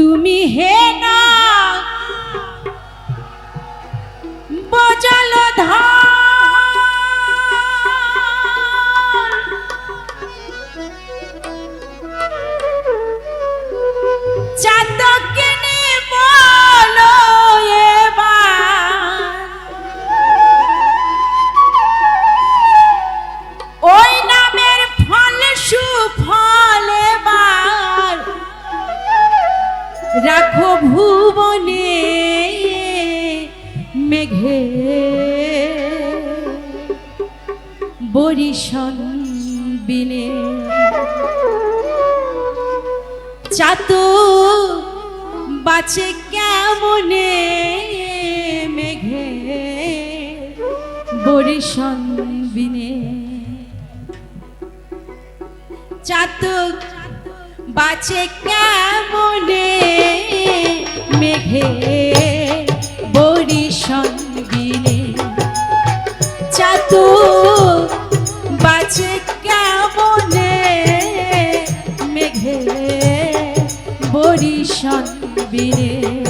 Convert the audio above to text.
তুমি হে না। বজালো ধা দেখো ভুবনে মেঘে বরিশন বিনে চাতু বাঁচে কেমনে মেঘে বরিশন বিনে? চাতক বাঁচে কেমনে মেঘে বরি সঙ্গিনে চাতু বাঁচে কেমনে মেঘে বরি সঙ্গিনে